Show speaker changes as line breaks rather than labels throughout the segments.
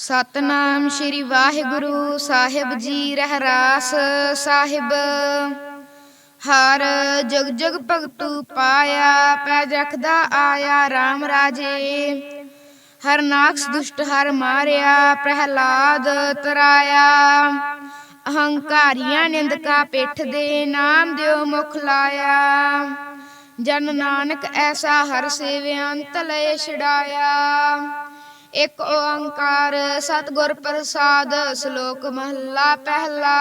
ਸਤਨਾਮ ਸ੍ਰੀ ਵਾਹਿਗੁਰੂ ਸਾਹਿਬ ਜੀ ਰਹਿਰਾਸ ਸਾਹਿਬ। ਹਰ ਜਗ ਜਗ ਭਗਤੂ ਪਾਇਆ, ਪੈਜ ਰਖਦਾ ਆਇਆ RAM ਰਾਜੇ। ਹਰ ਨਾਕਸ ਦੁਸ਼ਟ ਹਰ ਮਾਰਿਆ, ਪ੍ਰਹਿਲਾਦ ਤਰਾਇਆ। ਅਹੰਕਾਰੀਆਂ ਨਿੰਦਕਾ ਪਿੱਠ ਦੇ ਨਾਮ ਦਿਓ ਮੁਖ ਲਾਇਆ। ਜਨ ਨਾਨਕ ਐਸਾ ਹਰ ਸੇਵਿਅੰਤ ਲਏ ਛਡਾਇਆ। ਇਕ ਓੰਕਾਰ ਸਤਿਗੁਰ ਪ੍ਰਸਾਦ ਸ਼ਲੋਕ ਮਹੱਲਾ ਪਹਿਲਾ।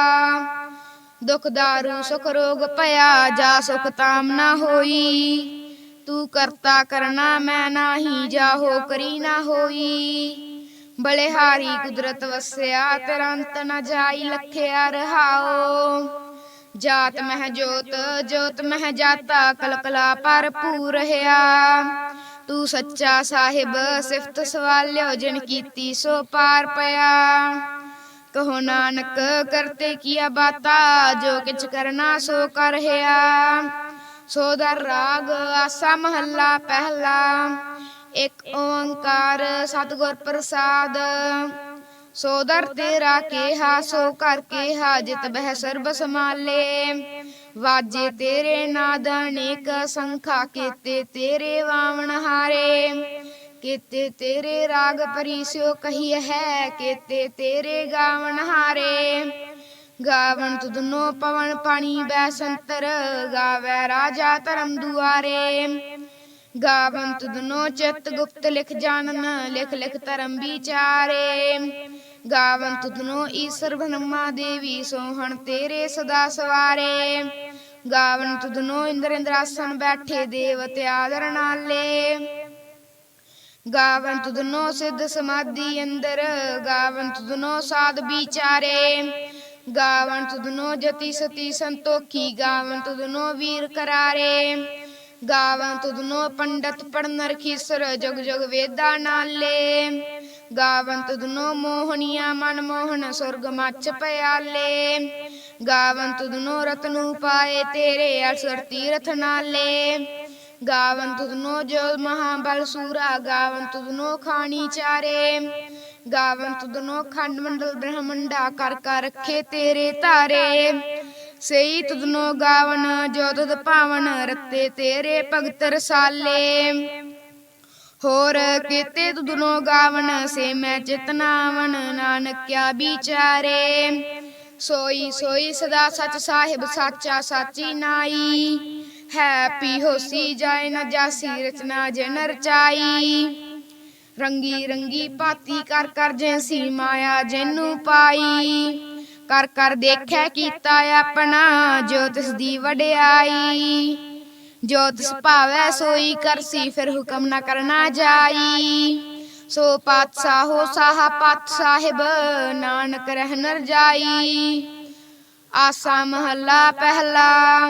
ਦੁਖ ਦਾਰੂ, ਸੁਖ ਰੋਗ ਭਇਆ, ਜਾ ਸੁਖ ਤਾਮ ਨਾ ਹੋਈ। ਤੂੰ ਕਰਤਾ ਕਰਨਾ ਮੈਂ ਨਾਹੀ, ਜਾਹੋ ਕਰੀ ਨਾ ਹੋਈ। ਬਲਿਹਾਰੀ ਕੁਦਰਤ ਵਸਿਆ ਤੇਰਾ ਨਾ ਜਾਈ ਲਖਿਆ ਰਹਾਓ ਜਾਤ ਮਹਿ ਜੋਤ ਜੋਤ ਮਹਿ ਜਾਤਾ, ਕਲਕਲਾ ਭਰਪੂਰ ਰਹਾ। ਤੂੰ ਸੱਚਾ ਸਾਹਿਬ, ਸਿਫਤ ਸਵਾਲਿਓ ਜਿਨ ਕੀਤੀ ਸੋ ਪਾਰ ਪਿਆ। ਕਹੋ ਨਾਨਕ, ਕਰਤੇ ਕੀਆ ਬਾਤਾ, ਜੋ ਕਿਛ ਕਰਨਾ ਸੋ ਕਰ ਹਿਆ। ਸੋ ਦਰ ਰਾਗ, ਆਸਾ ਮਹੱਲਾ ਪਹਿਲਾ। ਇੱਕ ਓੰਕਾਰ ਸਤਿਗੁਰ ਪ੍ਰਸਾਦ। ਸੋ ਤੇਰਾ ਕੇਹਾ, ਸੋ ਕਰ ਕੇਹਾ, ਜਿਤ ਬਹਿ ਸਰਬ ਸਮਾਲੇ ਵਾਜੇ ਤੇਰੇ ਨਾਦ, ਅਨੇਕ ਸੰਖਾ ਕੀਤੇ ਤੇਰੇ ਵਾਵਣਾ। ਕੀਤੇ ਤੇਰੇ ਰਾਗ ਪਰੀਸਿਓ ਕਹੀ ਹੈ, ਕੀਤੇ ਤੇਰੇ ਗਾਵਣ ਹਾਰੇ। ਗਾਵਣ ਤੁਧਨੋ ਪਵਨ ਪਾਣੀ ਬੈ ਸੰਤਰ, ਗਾਵੇ ਰਾਜਾ ਧਰਮ ਦੁਆਰੇ। ਗਾਵਨ ਤੁਧਨੋ ਚਿਤ ਗੁਪਤ ਲਿਖ ਜਾਣਨ, ਲਿਖ ਲਿਖ ਧਰਮ ਵਿਚਾਰੇ। ਗਾਵਨ ਤੁਧਨੋ ਈਸ਼ਰ ਬ੍ਰਹਮਾ ਦੇਵੀ, ਸੋਹਣ ਤੇਰੇ ਸਦਾ ਸਵਾਰੇ। ਗਾਵਨ ਤੁਧਨੋ ਇੰਦਰ ਇੰਦਰਾਸਨ ਬੈਠੇ, ਦੇਵਤੇ ਆਦਰ ਨਾਲੇ। ਗਾਵਨ ਤੁਧਨੋ ਸਿੱਧ ਸਮਾਧੀ ਅੰਦਰ ਗਾਵਨ ਤੁਧਨੋ ਸਾਧ ਵਿਚਾਰੇ। ਗਾਵਨ ਤੁਧਨੋ ਜਤੀ ਸਤੀ ਸੰਤੋਖੀ ਗਾਵਨ ਤੁਧਨੋ ਵੀਰ ਕਰਾਰੇ। ਗਾਵਨ ਤੁਧਨੋ ਪੰਡਤ ਪੜਨ ਰਖੀਸਰ ਜਗ ਜਗ ਵੇਦਾ ਨਾਲੇ। ਗਾਵਨ ਤੁਧਨੋ ਮੋਹਣੀਆਂ ਮਨ ਮੋਹਨ, ਸੁਰਗ ਮੱਚ ਪਿਆਲੇ। ਗਾਵਨ ਤੁਧਨੋ ਰਤਨੂ ਪਾਏ ਤੇਰੇ, ਅਸਰ ਤੀਰਥ ਨਾਲੇ। ਗਾਵਨ ਤੁਧਨੋ ਜੋ ਮਹਾਬਲ ਸੂਰਾ ਗਾਵਨ ਤੁਧਨੋ ਖਾਣੀ ਚਾਰੇ। ਗਾਵਨ ਤੁਧਨੋ ਖੰਡ ਮੰਡਲ ਬ੍ਰਹਮੰਡਾ, ਕਰ ਕਰ ਰੱਖੇ ਤੇਰੇ ਤਾਰੇ। ਸਈ ਤੁਧਨੋ ਗਾਵਨ ਜੋ ਤੁਧ ਪਾਵਨ, ਰਤੇ ਤੇਰੇ ਭਗਤ ਰਸਾਲੇ। ਹੋਰ ਕੀਤੇ ਤੁਧਨੋ ਗਾਵਨ, ਸੇ ਮੈਂ ਚਿਤਨਾਵਨ ਨਾਨਕਿਆ ਵਿਚਾਰੇ। ਸੋਈ ਸੋਈ ਸਦਾ ਸਚ ਸਾਹਿਬ, ਸਾਚਾ ਸਾਚੀ ਨਾਈ। ਹੈ ਪੀ ਹੋਸੀ ਜਾਏ ਨਾ ਜਾਸੀ, ਰਚਨਾ ਜਨ ਰਚਾਈ ਰੰਗੀ ਰੰਗੀ ਪਾਤੀ ਕਰ ਕਰ ਜੈਸੀ ਮਾਇਆ ਜੈਨੂੰ ਪਾਈ। ਕਰ ਕਰ ਦੇਖੈ ਕੀਤਾ ਆਪਣਾ, ਜੋ ਤਿਸ ਦੀ ਵਡਿਆਈ। ਜੋ ਤਿਸ ਭਾਵੈ ਸੋਈ ਕਰਸੀ ਫਿਰ ਹੁਕਮ ਨਾ ਕਰਨਾ ਜਾਈ। ਸੋ ਪਾਤਸ਼ਾਹੋ ਸਾਹ ਪਾਤ ਸਾਹਿਬ, ਨਾਨਕ ਰਹਿ ਨਰ ਜਾਈ। ਆਸਾ ਮਹੱਲਾ ਪਹਿਲਾ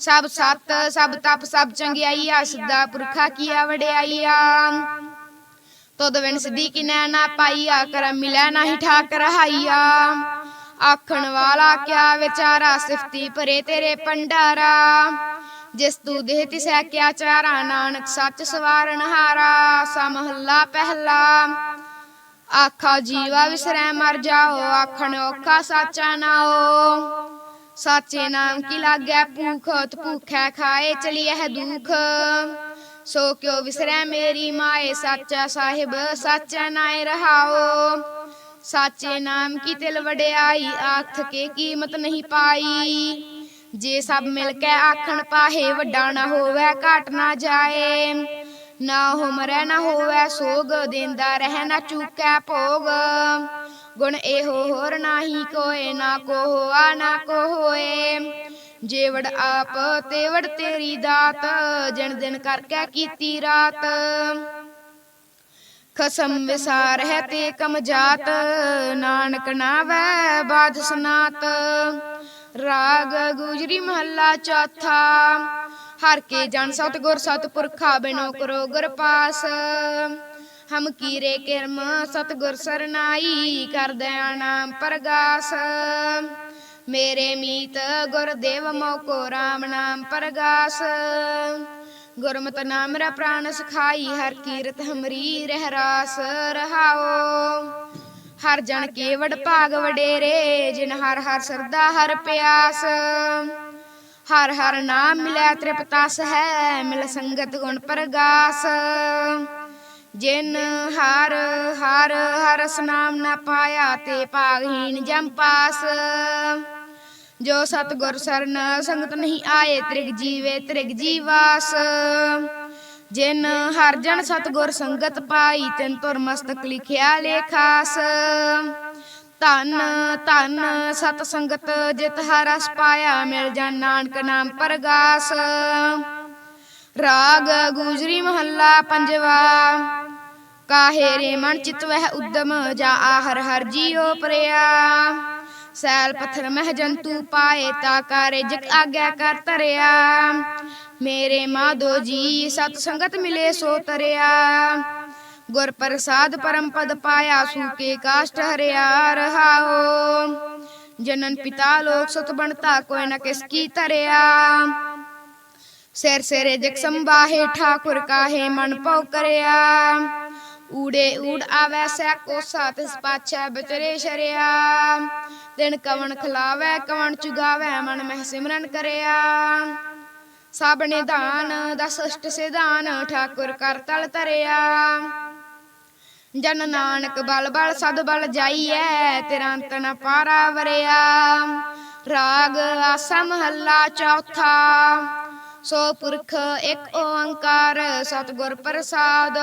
ਸਭ ਸਤ, ਸਭ ਤਪ, ਸਭ ਚੰਗਿਆਈਆ ਆ, ਸਦਾ ਪੁਰਖਾ ਕੀਆ ਵਡਿਆਈਆ। ਤਦ ਵਿਣ ਸਿੱਧੀ ਕਿ ਨਾ ਪਾਈਆ ਕਰ ਮਿਲੈ ਨਾਹੀ ਠਾਕ ਰਹਾਈਆ ਆਖਣ ਵਾਲਾ ਕਿਆ ਵਿਚਾਰਾ, ਸਿਫਤੀ ਭਰੇ ਤੇਰੇ ਪੰਡਾਰਾ ਜਿਸ ਤੂੰ ਦੇਹ ਤਿਸੈ ਕਿਆ ਚਾਰਾ, ਨਾਨਕ ਸੱਚ ਸਵਾਰਨ ਹਾਰਾ। ਸਾ ਪਹਿਲਾ। ਆਖਾ ਜੀਵਾ ਵਿਸਰੈ ਮਰ ਜਾਓ, ਆਖਣ ਔਖਾ ਸਾਚਾ ਨਾਓ। ਸਾਚੇ ਨਾਮ ਕੀ ਲਾਗੈ ਭੂਖ ਤ ਭੂਖੈ ਖਾਏ, ਚਲੀਐ ਹੈ ਦੁਖ। ਸੋ ਕਿਉ ਵਿਸਰੈ ਮੇਰੀ ਮਾਏ, ਸਾਚਾ ਸਾਹਿਬ, ਸਾਚਾ ਨਾਏ ਰਹਾਓ। ਸਾਚੇ ਨਾਮ ਕੀ ਤਿਲ ਵਡਿਆਈ, ਆਖ ਕੇ ਕੀਮਤ ਨਹੀਂ ਪਾਈ। ਜੇ ਸਭ ਮਿਲ ਕੇ ਆਖਣ ਪਾਹੇ, ਵੱਡਾ ਨਾ ਹੋਵੇ, ਘਾਟ ਨਾ ਜਾਏ। ਨਾ ਹੋ ਮਰੈ ਨਾ ਹੋਵੇ ਸੋਗ, ਦੇਂਦਾ ਰਹਿ, ਨਾ ਚੁੱਕੈ ਭੋਗ। ਗੁਣ ਇਹੋ ਹੋਰ ਨਾਹੀ ਕੋਏ, ਨਾ ਕੋ ਹੋਆ ਨਾ ਕੋ ਹੋਏ ਜੇ ਆਪ ਤੇ ਤੇਰੀ ਦਾਤ ਜਨ ਦਿਨ ਕਰਕੇ ਕੀਤੀ ਰਾਤ। ਖਸਮ ਵਿਸਾਰ ਹੈ ਤੇ ਕਮ ਜਾਤ, ਨਾਨਕ ਨਾਵੈ ਬਾਦ ਸਨਾਤ। ਰਾਗ ਗੁਜਰੀ ਮਹੱਲਾ ਚੌਥਾ, ਹਰ ਕੇ ਜਨ ਸਤਿਗੁਰ ਸਤਿਪੁਰਖਾ ਬਿਨੋ ਕਰੋ ਗੁਰ ਪਾਸ। ਹਮ ਕੀਰੇ ਕਿਰਮ ਸਤਿਗੁਰ ਸਰਨਾਈ ਕਰ ਦਇਆ ਨਾਮ ਪ੍ਰਗਾਸ। ਮੇਰੇ ਮੀਤ ਗੁਰਦੇਵ ਮੋਕੋ RAM ਨਾਮ ਪ੍ਰਗਾਸ। ਗੁਰਮਤਿ ਨਾਮ ਮੇਰਾ ਪ੍ਰਾਨ ਸਖਾਈ, ਹਰ ਕੀਰਤ ਹਮਰੀ ਰਹਿ ਰਾਸ ਰਹਾਓ। ਹਰ ਜਨ ਕੇ ਭਾਗ ਵਡੇਰੇ, ਜਿਨ ਹਰ ਹਰ ਸਰਦਾ ਹਰ ਪਿਆਸ। ਹਰ ਹਰ ਨਾਮ ਮਿਲੈ ਤ੍ਰਿਪਤਾਸ ਹੈ ਮਿਲ ਸੰਗਤ ਗੁਣ ਪ੍ਰਗਾਸ। ਜਿਨ ਹਰ ਹਰ ਹਰਸ ਨਾਮ ਨਾ ਪਾਇਆ ਤੇ ਭਾਗਹੀਣ ਜਮ ਪਾਸ। ਜੋ ਸਤਗੁਰ ਸਰਨ ਸੰਗਤ ਨਹੀਂ ਆਏ, ਤ੍ਰਿਗ ਜੀਵੇ, ਤ੍ਰਿਗ ਜੀਵਾਸ ਜਿਨ ਹਰ ਜਨ ਸਤਗੁਰ ਸੰਗਤ ਪਾਈ, ਤਿਨ ਤੁਰ ਮਸਤਕ ਲਿਖਿਆ ਲੇਖਾਸ ਧਨ ਧਨ ਸਤ ਸੰਗਤ ਜਿਤ ਹਰਸ ਪਾਇਆ, ਮਿਲ ਜਾਣ ਨਾਨਕ ਨਾਮ ਪ੍ਰਗਾਸ। ਰਾਗ, ਗੁਜਰੀ ਮਹੱਲਾ ਪੰਜਵਾ। ਕਾਹੇ ਰੇ ਮਨ ਚਿਤ ਵਹਿ ਉਦਮ ਜਾ ਆਹਰ ਹਰ ਜੀਉ ਪ੍ਰਿਆ ਸੈਲ ਪੱਥਰ ਮਹਿ ਜੰਤੂ ਪਾਏ ਤਾ ਕਾਰੇ ਜਗ ਆਗਿਆ ਕਰ ਤਰਿਆ ਮੇਰੇ ਮਾਧੋ ਜੀ ਸਤ ਸੰਗਤ ਮਿਲੇ ਸੋ ਤਰਿਆ ਗੁਰ ਪ੍ਰਸਾਦ ਪਰਮ ਪਦ ਪਾਇਆ ਸੂਕੇ ਕਾਸ਼ਟ ਹਰਿਆ ਰਹਾਓ ਜਨਨ ਪਿਤਾ ਲੋਕ ਸੁਤ ਬਣਤਾ ਕੋਈ ਨ ਕਿਸ ਕੀ ਤਰਿਆ ਸਿਰ ਸਿਰੇ ਜਗ ਸੰਬਾਹੇ ਠਾਕੁਰ ਕਾਹੇ ਮਨ ਪਉ ਕਰਿਆ ਊੜੇ ਊੜ ਆਵੈ, ਸੈ ਕੋਸਾ ਤਿਸ ਪਾਛੈ ਬਚਰੇ ਸ਼ਰਿਆ। ਦਿਨ ਕਵਣ ਖਲਾਵੈ, ਕਵਣ ਚੁਗਾਵੈ, ਮਨ ਮਹਿ ਸਿਮਰਨ ਕਰਿਆ। ਸਭ ਨਿਧਾਨ ਦਸ ਅਸ਼ਟ ਸਿਧਾਨ, ਠਾਕੁਰ ਕਰ ਤਲ ਤਰਿਆ। ਜਨ ਨਾਨਕ ਬਲ ਬਲ, ਸਦ ਬਲ ਜਾਈਐ ਤੇਰਾ ਅੰਤ ਨ ਪਾਰਾ ਵਰਿਆ। ਰਾਗ ਆਸਾ ਮਹੱਲਾ ਚੌਥਾ, ਸੋ ਪੁਰਖ ਇੱਕ ਓੰਕਾਰ, ਸਤਿਗੁਰ ਪ੍ਰਸਾਦ।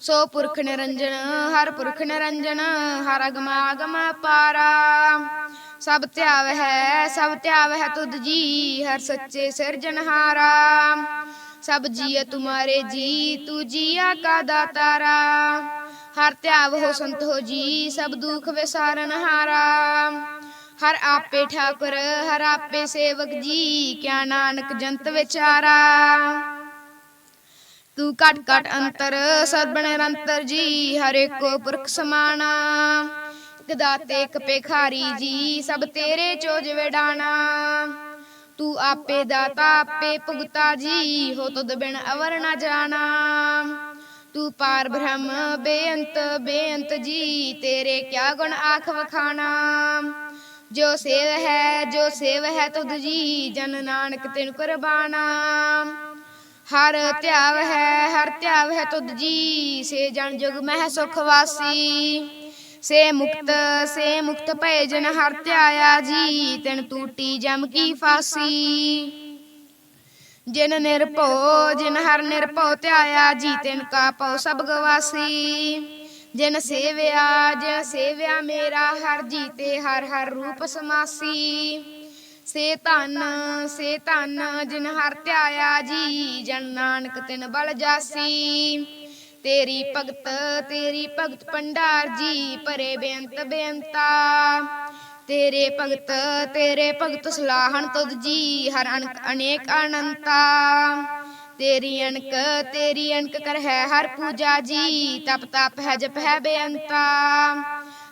ਸੋ ਪੁਰਖ ਨਿਰੰਜਨ, ਹਰ ਪੁਰਖ ਨਿਰੰਜਨ, ਹਰ ਅਗਮ ਆਗਮ ਪਾਰਾ। ਸਭ ਧਿਆਵ ਹੈ ਸਭ ਧਿਆਵ ਹੈ ਤੁਧ ਜੀ, ਹਰ ਸੱਚੇ ਸਿਰਜਨਹਾਰਾ ਸਭ ਜੀਅ ਤੁਮਾਰੇ ਜੀ, ਤੂ ਜੀਆ ਕਾ ਦਾਤਾਰਾ। ਹਰ ਧਿਆਵ ਹੋ ਸੰਤ ਹੋ ਜੀ, ਸਭ ਦੁਖ ਵਿਸਾਰਨਹਾਰਾ ਹਰ ਆਪੇ ਠਾਕੁਰ, ਹਰ ਆਪੇ ਸੇਵਕ ਜੀ, ਕਿਆ ਨਾਨਕ ਜੰਤ ਵਿਚਾਰਾ। ਤੂੰ ਘਟ ਘਟ ਅੰਤਰ ਸਦਬਣ ਨਿਰੰਤਰ ਜੀ, ਹਰ ਏਕੋ ਪੁਰਖ ਸਮਾਨਾ ਇਕ ਦਾਤੇ ਇਕ ਪੇਖਾਰੀ ਜੀ, ਸਭ ਤੇਰੇ ਚੋਜ ਵਿਡਾਣਾ। ਤੂੰ ਆਪੇ ਦਾਤਾ, ਆਪੇ ਭੁਗਤਾ ਜੀ, ਹੋ ਤੁਧ ਬਿਨ ਅਵਰ ਨਾ ਜਾਣਾ। ਤੂੰ ਪਾਰ ਬ੍ਰਹਮ, ਬੇਅੰਤ ਬੇਅੰਤ ਜੀ, ਤੇਰੇ ਕਿਆ ਗੁਣ ਆਖ ਵਖਾਣਾ। ਜੋ ਸੇਵ ਹੈ, ਜੋ ਸੇਵ ਹੈ ਤੁਧ ਜੀ, ਜਨ ਨਾਨਕ ਤੈਨੂੰ ਕੁਰਬਾਨਾ। ਹਰ ਧਿਆਵ ਹੈ, ਹਰ ਧਿਆਵ ਹੈ ਤੁਧ ਜੀ। ਸੇ ਜਨ ਜੁਗ ਮਹਿ ਸੁਖ ਵਾਸੀ। ਸੇ ਮੁਕਤ ਸੇ ਮੁਕਤ ਭਏ ਜਨ ਹਰ ਧਿਆਇਆ ਜੀ, ਤਿਨ ਟੂਟੀ ਜਮ ਕੀ ਫਾਸੀ। ਜਿਨ ਨਿਰਭਉ, ਜਿਨ ਹਰ ਨਿਰਭਉ ਧਿਆਇਆ ਜੀ, ਤਿਨ ਕਾ ਪਉ ਸਭ ਗਵਾਸੀ। ਜਿਨ ਸੇਵਿਆ ਜਿਨ ਸੇਵਿਆ ਮੇਰਾ ਹਰ ਜੀ, ਤੇ ਹਰ ਹਰ ਰੂਪ ਸਮਾਸੀ। ਸੇ ਧਨ ਸੇ ਧਨ ਜਿਨ ਹਰ ਧਿਆਇਆ ਜੀ, ਜਨ ਨਾਨਕ ਤਿਨ ਬਲ ਜਾਸੀ। ਤੇਰੀ ਭਗਤ ਤੇਰੀ ਭਗਤ ਪੰਡਾਰ ਜੀ ਭਰੇ ਬੇਅੰਤ ਬੇਅੰਤਾ। ਤੇਰੇ ਭਗਤ ਤੇਰੇ ਭਗਤ ਸਲਾਹਣ ਤੁਧ ਜੀ, ਹਰ ਅਨਕ ਅਨੇਕ ਅਨੰਤਾ ਤੇਰੀ ਅਣਕ ਤੇਰੀ ਅਣਕ ਕਰ ਹੈ ਹਰ ਪੂਜਾ ਜੀ, ਤਪ ਤਪ ਹੈ ਜਪ ਹੈ ਬੇਅੰਤਾ।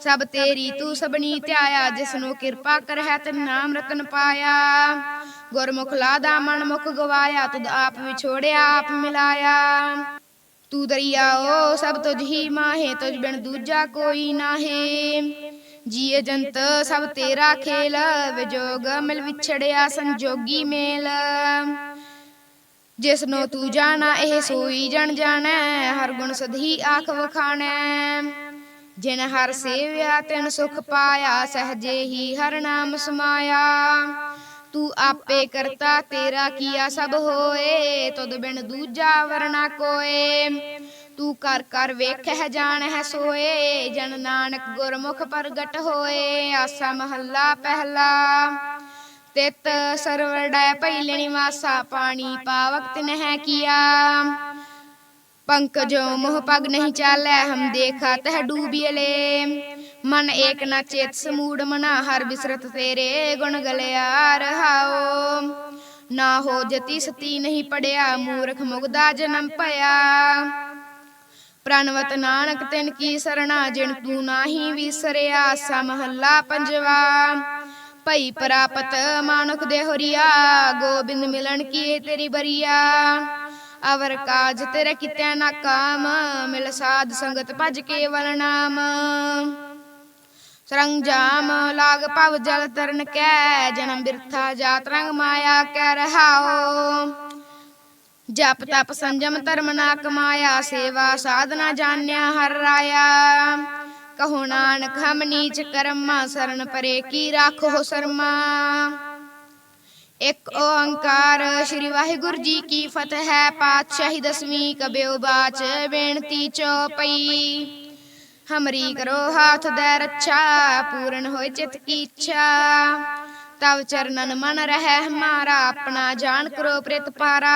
ਸਭ ਤੇਰੀ ਤੂੰ ਸਬਣੀ ਧਿਆਇਆ, ਜਿਸਨੂੰ ਕਿਰਪਾ ਕਰਹਿ ਤਿਨ ਨਾਮ ਰਤਨ ਪਾਇਆ। ਗੁਰਮੁਖ ਲਾਦਾ ਮਨ ਮੁਖ ਗਵਾਇਆ, ਤੁਧ ਆਪ ਵਿਛੋੜਿਆ, ਆਪ ਮਿਲਾਇਆ। ਤੂੰ ਦਰਿਆਓ ਸਭ ਤੁਝ ਹੀ ਮਾਹੇ, ਤੁਝ ਬਿਨ ਦੂਜਾ ਕੋਈ ਨਾਹੀ। ਜੀਏ ਜੰਤ, ਸਭ ਤੇਰਾ ਖੇਲ, ਵਿਜੋਗ ਮਿਲ ਵਿਛੜਿਆ ਸੰਜੋਗੀ ਮੇਲ। ਜਿਸਨੋ ਤੂੰ ਜਾਣਾ, ਇਹ ਸੋਈ ਜਣ ਜਾਣੈ, ਹਰ ਗੁਣ ਸਦਹੀ ਆਖ ਵਖਾਣੈ। ਜਿਨ ਹਰ ਸੇਵਿਆ ਤਿਨ ਸੁਖ ਪਾਇਆ ਸਹਜੇ ਹੀ ਹਰ ਨਾਮ ਸਮਾਇਆ। ਤੂੰ ਆਪੇ ਕਰਤਾ, ਤੇਰਾ ਕੀਆ ਸਭ ਹੋਏ, ਤੁਧ ਬਿਨ ਦੂਜਾ ਵਰਨਾ ਕੋਏ। ਤੂੰ ਕਰ ਕਰ ਵੇਖਹਿ, ਜਾਣਹਿ, ਸੋਏ, ਜਨ ਨਾਨਕ ਗੁਰਮੁਖ ਪ੍ਰਗਟ ਹੋਏ, ਆਸਾ ਮਹੱਲਾ ਪਹਿਲਾ। ਤਿਤ ਸਰਵੜੈ ਪਹਿਲੇ ਮਾਸਾ ਪਾਣੀ ਪਾਵਕ ਤਿਨਹਿ ਕੀਆ। ਪੰਕਜੋ ਮੋਹ ਪਗ ਨਹੀਂ ਚਾਲੈ, ਹਮ ਦੇਖਾ ਤਹ ਡੂਬੀਲੇ ਮਨ ਏਕ ਨਾ ਚੇਤ ਸਮੂੜ ਮਨਾ, ਹਰ ਬਿਸਰਤ ਤੇਰੇ ਗੁਣ ਗਲਿਆ ਰਹਾਓ। ਨਾ ਹੋ ਜਤੀ ਸਤੀ ਨਹੀਂ ਪੜਿਆ, ਮੂਰਖ ਮੁਗਦਾ ਜਨਮ ਭਇਆ। ਪ੍ਰਣਵਤ ਨਾਨਕ ਤਿਨ ਕੀ ਸਰਣਾ, ਜਿਨ ਤੂੰ ਨਾਹੀ ਵਿਸਰਿਆ, ਸਾ ਪੰਜਵਾ। ਭਈ ਪ੍ਰਾਪਤ ਮਾਨੁਖ ਦੇ ਹੋਰੀਆ, ਗੋਬਿੰਦ ਮਿਲਣ ਕੀ ਤੇਰੀ ਬਰੀਆ। ਅਵਰ ਕਾਜ ਤੇਰੇ ਕਿਤਿਆ ਨਾ ਕਾਮ, ਮਿਲ ਸਾਧ ਸੰਗਤ ਭਜ ਕੇਵਲ ਨਾਮ ਸਰੰਜਾਮ ਲਾਗ ਭਵ ਜਲ ਤਰਨ ਕੈ, ਜਨਮ ਬਿਰਥਾ ਜਾਤ ਰੰਗ ਮਾਇਆ ਕਹਿ ਰਹਾਓ ਜਪ ਤਪ ਸੰਜਮ ਧਰਮ ਨਾ ਕਮਾਇਆ, ਸੇਵਾ ਸਾਧਨਾ ਜਾਣਿਆ ਹਰ ਰਾਇਆ। ਕਹੋ ਨਾਨਕ ਹਮ ਨੀਚ ਕਰਮਾ, ਸਰਨ ਪਰੇ ਕੀ ਰਾਖੋ ਸਰਮਾ। ਇੱਕ ਓੰਕਾਰ, ਸ੍ਰੀ ਵਾਹਿਗੁਰੂ ਜੀ ਕੀ ਫਤਿਹ ਹੈ ਪਾਤਸ਼ਾਹੀ ਦਸਵੀਂ ਕਬਿਓ ਬਾਚ, ਬੇਨਤੀ ਚੋਪਈ। ਹਮਰੀ ਕਰੋ ਹਾਥ ਦੇ ਰੱਛਾ, ਪੂਰਨ ਹੋਏ ਚਿਤ ਕੀ ਇੱਛਾ। ਤਵ ਚਰਨਨ ਮਨ ਰਹਿ ਹਮਾਰਾ ਆਪਣਾ ਜਾਣ ਕਰੋ ਪ੍ਰਿਤ ਪਾਰਾ।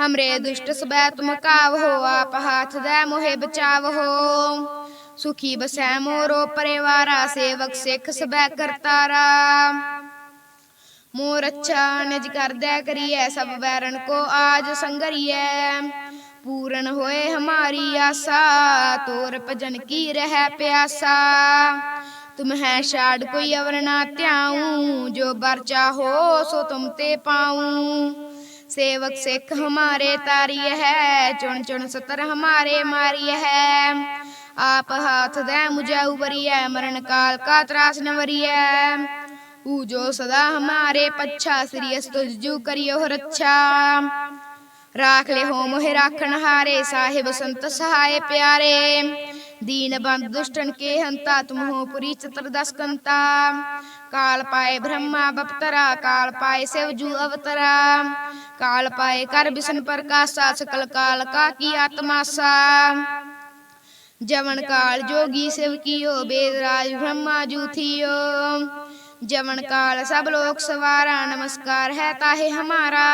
ਹਮਰੇ ਦੁਸ਼ਟ ਸਬੈ ਤੁਮ ਕਾਵ ਹੋ ਆਪ ਹਾਥ ਦੇ ਮੋਹਿ ਬਚਾਵ। ਹੋ ਸੁਖੀ ਬਸੈ ਮੋਰੋ ਪਰਿਵਾਰਾ, ਸੇਵਕ ਸਿੱਖ ਸਬੈ ਕਰਤਾਰਾ। ਮੋਰ ਅੱਛਾ ਨਿਜ ਕਰਦੈ ਕਰੀਐ, ਸਭ ਵੈਰਨ ਕੋ ਆਜ ਸੰਗਰੀਐ। ਪੂਰਨ ਹੋਏ ਹਮਾਰੀ ਆਸਾ, ਤੋਰ ਭਜਨ ਕੀ ਰਹਿ ਪਿਆਸਾ। ਤੁਮ ਹੈ ਛਾੜ ਕੋਈ ਅਵਰ ਨਾ ਧਿਆਉ, ਜੋ ਬਰ ਚਾਹੋ ਸੋ ਤੁਮ ਤੇ ਪਾਉ। ਸੇਵਕ ਸਿੱਖ ਹਮਾਰੇ ਤਾਰੀਏ ਹੈ, ਚੁਣ ਚੁਣ ਸਤਰ ਹਮਾਰੇ ਮਾਰੀਏ ਹੈ। ਆਪ ਹਾਥ ਦੇ ਮੁਝੇ ਉਬਰੀਐ ਮਰਨ ਕਾਲ ਕਾ ਤਰਾਸ ਨ ਵਰੀਐ। ऊ जो सदा हमारे पच्छा श्री तुझजू करियो रक्षा राख ले हो मोहे राखन हारे, साहिब संत सहाय प्यारे। दीन बंद दुष्टन के हंता, तुम हो पुरी चतुर्दश कंता। काल पाए ब्रह्मा बपतरा, काल पाए शिवजू अवतरा। काल पाए कर बिसन प्रकाशा सकल काल का की आत्मासा जवन काल जोगी शिव कियो बेदराज ब्रह्मा जू थियो। जवन काल सब लोक सवारा नमस्कार है ताहे हमारा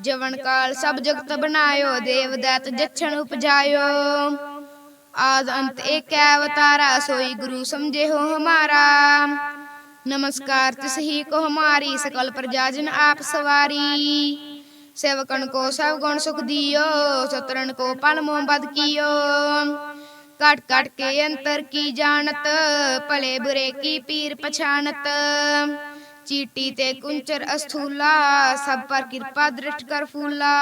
जवन काल सब जगत बनायो देव दैत जक्षण उपजायो आद अंत एक अवतारा सोई गुरु समझे हो हमारा नमस्कार तिस ही को हमारी सकल प्रजाजन आप सवारी सेवकन को सब गुण सुख दियो सतरन को पल मोह बद कियो कट कट के अंतर की जानत भले बुरे की पीर पछानत। चीटी ते कुंचर अस्थूला, सब पर कृपा दृष्ट कर फूला।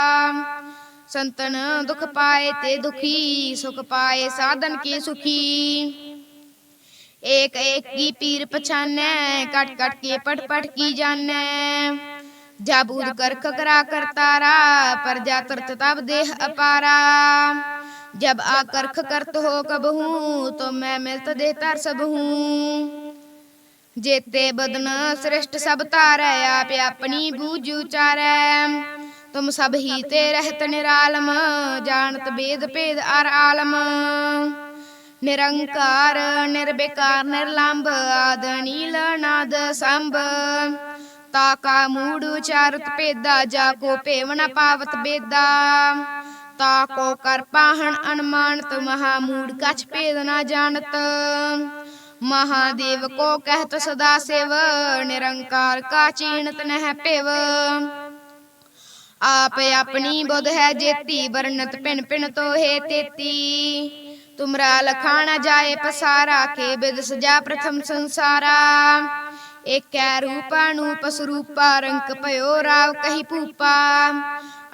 संतन दुख पाए ते दुखी, सुख पाए साधन के सुखी। एक एक की पीर पछाने कट कट के पट पट की जाने जब उद कर ककरा करतारा पर जा तरत तब देह अपारा। जब आकर्ख करत हो कब हूँ तो मैं मिलत देता सब हूँ जेते बदन श्रेष्ठ सब तारै आप अपनी बूझ उचारै तुम सब ही ते रहत निरालम जानत वेद भेद अर आलम निरंकार निर्विकार निर्लंब आद नील नाद संभ ताका मूड उचारत पेदा जाको पेवना पावत ਤਾ ਕੋ ਕਰ ਪਾਹਣ ਅਨਮਾਨਤ ਮਹਾ ਮੂੜ ਕਛ ਭੇਦ ਨਾ ਜਾਣਤ। ਮਹਾਦੇਵ ਕੋ ਕਹਿਤ ਸਦਾ ਸਿਵ, ਨਿਰੰਕਾਰ ਕਾ ਚੀਨਤ ਨਹਿ ਭਿਵ। ਆਪ ਆਪਣੀ ਬੁੱਧ ਹੈ ਜੇਤੀ ਵਰਨਤ ਪਿੰਨ ਪਿੰਨ ਹੈ ਤੇਤੀ। ਤੁਮਰਾ ਲਖਾਣਾ ਜਾਏ ਪਸਾਰਾ ਕੇ ਬਿਦ ਸਜਾ ਪ੍ਰਥਮ ਸੰਸਾਰਾ। ਏਕੈ ਰੂਪਾ ਨੂੰ ਪਸਰੂਪਾ ਰੰਕ ਭਇਓ ਰਾਵ ਕਹੀ ਭੂਪਾ।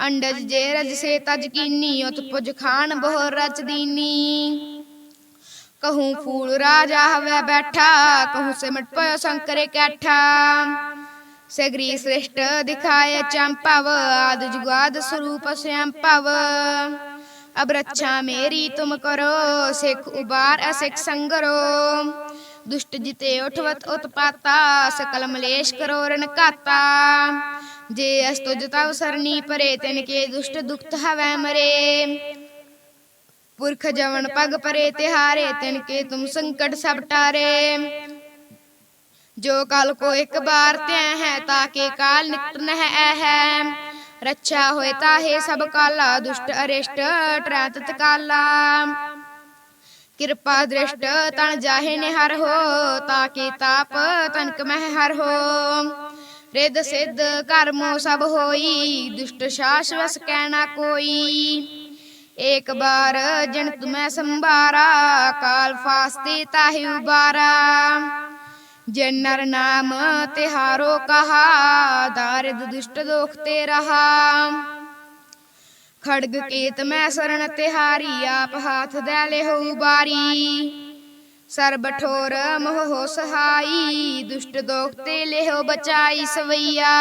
ਅੰਡਜ ਜੇ ਰਜ ਸੇ ਤਜ ਕੀਨੀ, ਉਤ ਪੁਜ ਖਾਨ ਬਹੁ ਰਚ ਦੀਨੀ। ਕਹੂੰ ਫੂਲ ਰਾਜਾ ਹਵੇ ਬੈਠਾ, ਕਹੂੰ ਸਿਮਟ ਪਇਓ ਸ਼ੰਕਰੇ ਕੈਠਾ। ਸਗਰੀ ਸ੍ਰਿਸ਼ਟ ਦਿਖਾਏ ਚੰਪਵ ਆਦ ਜੁਗਾਦ ਸਰੂਪ ਸਿਆਮ ਭਵ। ਅਬ ਰੱਛਾ ਮੇਰੀ ਤੁਮ ਕਰੋ, ਸਿੱਖ ਉਬਾਰ ਅਸਿੱਖ ਸੰਗਰੋ। ਦੁਸ਼ਟ ਜਿਤੇ ਉਠਵਤ ਉਤਪਾਤਾ ਸਕਲ ਮਲੇਸ਼ ਕਰੋ ਰਨ ਘਾਤਾ ਜੇ ਅਸ ਤੁਜ ਤਵ ਸਰਨੀ ਪਰੇ ਤਿਨ ਕੇ ਦੁਸ਼ਟ ਦੁਖਤ ਹਵੈ ਮਰੇ ਪੁਰਖ ਜਵਨ ਪਗ ਪਰੇ ਤਿਹਾਰੇ ਤਿਨ ਕੇ ਤੁਮ ਸੰਕਟ ਸਭ ਟਾਰੇ ਜੋ ਕਲ ਕੋ ਇੱਕ ਬਾਰ ਤੈ ਹੈ ਤਾਕੇ ਕਾਲ ਨਿਕਟ ਨਹਿ ਐ ਹੈ ਰੱਛਾ ਹੋਏ ਤਾਹੇ ਸਭ ਕਾਲਾ ਦੁਸ਼ਟ ਅਰਿਸ਼ਟ ਟਰਤ ਤਕਾਲਾ ਕਿਰਪਾ ਦ੍ਰਿਸ਼ਟ ਤਨ ਜਾਹੇ ਨਿਹਰ ਹੋ, ਤਾਕੇ ਤਾਪ ਤਨਕ ਮਹਿ ਹਰ ਹੋ। ਰਿਦ ਸਿੱਧ ਕਰਮੋ ਸਭ ਹੋਈ, ਦੁਸ਼ਟ ਸ਼ਾਸ ਕਹਿਣਾ ਕੋਈ। ਏਕ ਬਾਰ ਜਨ ਤੁਮੈ ਸੰਭਾਰਾ, ਕਾਲ ਫਾਸਤੇ ਤਾਹਿ ਉਬਾਰਾ। ਜਨ ਨਰ ਨਾਮ ਤਿਹਾਰੋ ਕਹਾ, ਦਾਰਿਦ ਦੁਸ਼ਟ ਦੋਖ ਤੇ ਰਹਾ। ਖੜਗ ਕੇਤ ਮੈਂ ਸ਼ਰਨ ਤਿਹਾਰੀ ਆਪ ਹਾਥ ਦੈ ਲਿਹੁ ਬਾਰੀ। ਸਰਬ ਠੋਰ ਮੋਹ ਹੋ ਸਹਾਈ, ਦੁਸ਼ਟ ਦੋਖ ਤੇ ਲਿਹੁ ਬਚਾਈ ਸਵਈਆ।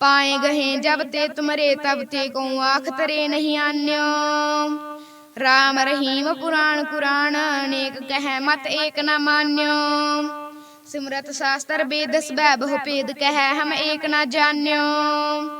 ਪਾਏ ਗਹੇ ਜਬ ਤੇ ਤੁਮਰੇ, ਤਬ ਤੇ ਕੋ ਆਖ ਤਰੇ ਨਹੀਂ ਆਨਿਓ। ਰਾਮ ਰਹੀਮ ਪੁਰਾਣ ਕੁਰਾਨ ਅਨੇਕ ਕਹਿ ਮਤ ਏਕ ਨਾ ਮਾਨਿਓ। ਸਿਮਰਤ ਸ਼ਾਸਤਰ ਬੇਦ ਸਬੈ ਬਹੁ ਭੇਦ ਕਹਿ, ਹਮ ਏਕ ਨਾ ਜਾਣਿਓ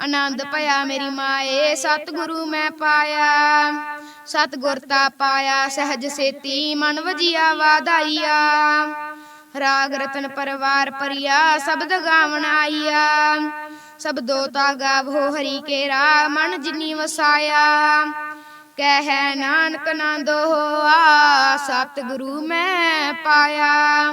ਆਨੰਦ ਭਇਆ ਮੇਰੀ ਮਾਏ ਸਤਿਗੁਰੂ ਮੈਂ ਪਾਇਆ। ਸਤਿਗੁਰ ਤਾ ਪਾਇਆ ਸਹਿਜ ਸੇਤੀ ਮਨ ਵਜੀਆ ਵਾਧਾਈਆ। ਰਾਗ ਰਤਨ ਪਰਵਾਰ ਪਰਿਆ ਸ਼ਬਦ ਗਾਵਣ ਆਈਆ। ਸਬਦੋ ਤਾ ਗਾਵੋ ਹਰੀ ਕੇ ਰਾ ਮਨ ਜਿਨੀ ਵਸਾਇਆ। ਕਹਿ ਨਾਨਕ ਨੰਦੋ ਹੋਆ ਸਤਿਗੁਰੂ ਮੈਂ ਪਾਇਆ।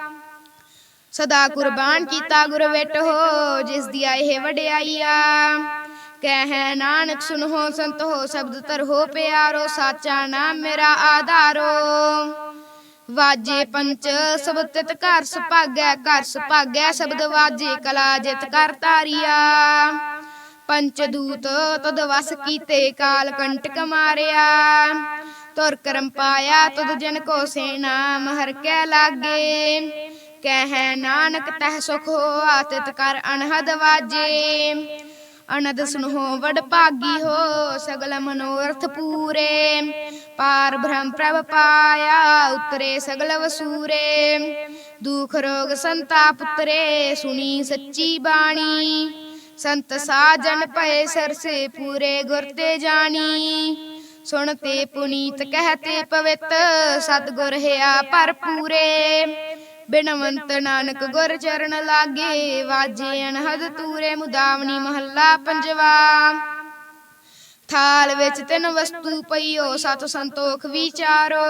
ਸਦਾ ਕੁਰਬਾਨ ਕੀਤਾ ਗੁਰ ਹੋ, ਜਿਸ ਦੀ ਇਹ ਵਡਿਆਈਆ। ਕਹਿ ਨਾਨਕ, ਸੁਨੋ ਸੰਤ ਹੋ ਸ਼ਬਦ ਤਰ ਹੋ ਪਿਆਰੋ, ਸਾਚਾ ਨਾਮ ਮੇਰਾ ਆਧਾਰੋ। ਵਾਜੇ ਪੰਚ ਸਬਦ ਘਰ ਸੁਭਾਗੈ ਘਰ ਸੁਭਾਗੈ, ਸ਼ਬਦ ਵਾਜੇ, ਕਲਾ ਜਿਤ ਕਰ ਤਾਰੀਆ। ਪੰਚ ਦੂਤ ਤਦ ਵਸ ਕੀਤੇ ਕਾਲ ਕੰਟਕ ਮਾਰਿਆ। ਤੁਰ ਕਰਮ ਪਾਇਆ ਤਦ ਜਨ ਕੋ ਸੇ ਨਾਮ ਹਰ ਕੈ ਲਾਗੇ। ਕਹਿ ਨਾਨਕ ਤਹ ਸੁਖ ਹੋਆ, ਤਿਤ ਕਰ ਅਨਹਦ ਵਾਜੇ। ਅਨਦ ਸੁਨੋ ਵਡ ਭਾਗੀ ਹੋ, ਸਗਲ ਮਨੋਰਥ ਪੂਰੇ। ਪਾਰ ਬ੍ਰਹਮ ਪ੍ਰਭ ਪਾਇਆ, ਉਤਰੇ ਸਗਲ ਵਸੂਰੇ। ਦੁਖ ਰੋਗ ਸੰਤਾਪ ਉਤਰੇ ਸੁਣੀ ਸੱਚੀ ਬਾਣੀ। ਸੰਤ ਸਾਜਨ ਪਏ ਸਰਸੇ, ਪੂਰੇ ਗੁਰ ਤੇ ਜਾਣੀ। ਸੁਣਤੇ ਪੁਨੀਤ ਕਹਤੇ ਪਵਿੱਤ, ਸਤਗੁਰ ਹਿਆ ਭਰਪੂਰੇ। ਬਿਨਵੰਤ ਨਾਨਕ ਗੁਰ ਚਰਨ ਲਾਗੇ ਵਾਜੇ ਅਨਹਦ ਤੂਰੇ ਮੁਦਾਵਣੀ ਮਹੱਲਾ ਪੰਜਵਾ। ਥਾਲ ਵਿੱਚ ਤਿੰਨ ਵਸਤੂ ਪਈਓ, ਸਤ ਸੰਤੋਖ ਵਿਚਾਰੋ।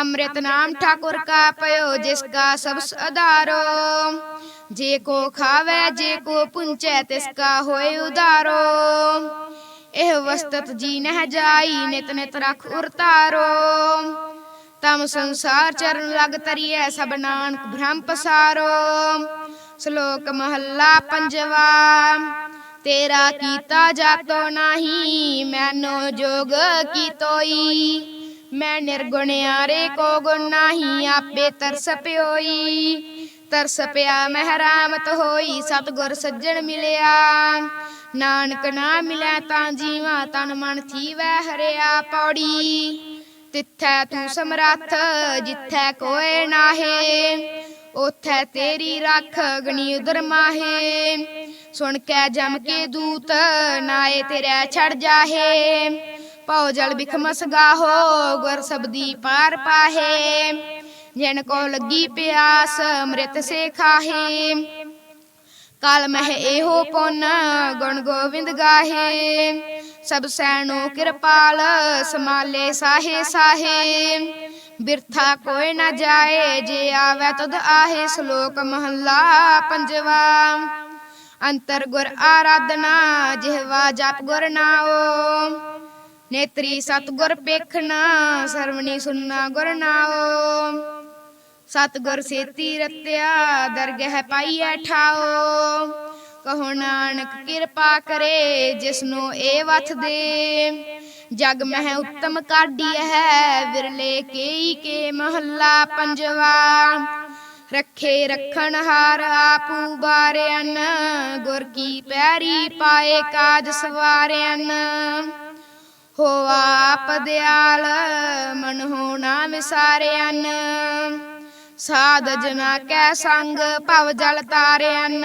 ਅੰਮ੍ਰਿਤ ਨਾਮ ਠਾਕੁਰ ਕਾ ਪਇਓ, ਜਿਸ ਕਾ ਸਭ ਆਧਾਰੋ ਜੇ ਕੋ ਖਾਵੇ, ਜੇ ਕੋ ਪੁੰਚੈ, ਤਿਸ ਕਾ ਹੋਏ ਉਦਾਰੋ ਇਹ ਵਸਤਤ ਜੀ ਨਹਿ ਜਾਈ, ਨਿਤ ਨਿਤ ਰਖ ਉਰਤਾਰੋ। ਸੰਸਾਰ ਚਰਨ ਲਗ ਤਰੀਐ, ਸਭ ਨਾਨਕ ਬ੍ਰਹਮ ਪਸਾਰੋ। ਸ਼ਲੋਕ ਮਹੱਲਾ ਪੰਜਵਾ, ਤੇਰਾ ਕੀਤਾ ਜਾਤੋ ਨਹੀਂ, ਮੈਨੋ ਜੋਗ ਕੀ ਤੋਈ ਮੈਂ ਨਿਰਗੁਣਿਆਰੇ ਕੋ ਗੁਣ ਨਹੀਂ, ਆਪੇ ਤਰਸ ਪਿਓਈ। ਤਰਸ ਪਿਆ ਮਹਿਰਾਮਤ ਹੋਈ, ਸਤਗੁਰ ਸੱਜਣ ਮਿਲਿਆ। ਨਾਨਕ ਨਾ ਮਿਲੈ ਤਾਂ ਜੀਵਾ, ਤਨ ਮਨ ਥੀਵੈ ਹਰਿਆ ਪੌੜੀ। ਤਿੱਥੈ ਤੂੰ ਸਮਰੱਥ, ਜਿੱਥੈ ਕੋਏ ਨਾਹੇ ਉਥੈ ਤੇਰੀ ਰੱਖ ਗਣੀ ਉਦਰ ਮਾਹੇ। ਸੁਣ ਕੇ ਜਮ ਕੇ ਦੂਤ, ਨਾਏ ਤੇਰੇ ਛੜ ਜਾਹੇ। ਪਉ ਜਲ ਬਿਖਮਸ ਗਾਹੋ ਗੁਰ ਸਬਦੀ ਪਾਰ ਪਾਹੇ। ਜਿਨ ਕੋ ਲੱਗੀ ਪਿਆਸ, ਅੰਮ੍ਰਿਤ ਸੇ ਖਾਹੇ। ਕਾਲ ਮਹਿ ਇਹੋ ਪੁੰਨ, ਗੁਣ ਗੋਬਿੰਦ ਗਾਹੇ। ਸਭ ਸੈਣੋ ਕਿਰਪਾਲ ਸਮਾਲੇ ਸਾਹੇ ਸਾਹੇ। ਬਿਰਥਾ ਕੋਈ ਨਾ ਜਾਏ, ਜੇ ਆਵੇ ਤਦ ਆਹੇ, ਸ਼ਲੋਕ ਮਹੱਲਾ ਪੰਜਵਾ। ਅੰਤਰ ਗੁਰ ਆਰਾਧਨਾ, ਜਿਹਵਾ ਜਪ ਗੁਰ ਨਾਓ ਨੇਤਰੀ ਸਤਗੁਰ ਪੇਖਣਾ, ਸਰਵਣੀ ਸੁਨਣਾ ਗੁਰ ਨਾਓ ਸਤਗੁਰ ਸੇਤੀ ਰਤਿਆ, ਦਰਗਹਿ ਪਾਈਐ ਠਾਓ ਕਹੋ ਨਾਨਕ, ਕਿਰਪਾ ਕਰੇ ਜਿਸਨੂੰ ਇਹ ਵਥ ਦੇ ਜਗ ਮਹਿ ਉੱਤਮ ਕਾਢੀ ਹੈ, ਵਿਰਲੇ ਕੇਈ ਕੇ ਮਹੱਲਾ ਪੰਜਵਾ। ਰੱਖੇ ਰਖਣ ਹਾਰ ਆਪੂ ਬਾਰਿਆਨ, ਗੁਰ ਕੀ ਪੈਰੀ ਪਾਏ ਕਾਜ ਸਵਾਰਿਆਨ। ਹੋ ਆਪ ਦਿਆਲ, ਮਨ ਹੋਣਾ ਮਿਸਾਰਿਆਨ ਵਿਸਾਰਿਆਨ। ਸਾਧ ਜਨਾ ਕੈ ਸੰਗ, ਭਵ ਜਲ ਤਾਰਿਆਨ।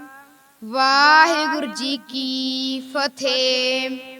ਵਾਹਿਗੁਰੂ ਜੀ ਕੀ ਫਤਿਹ।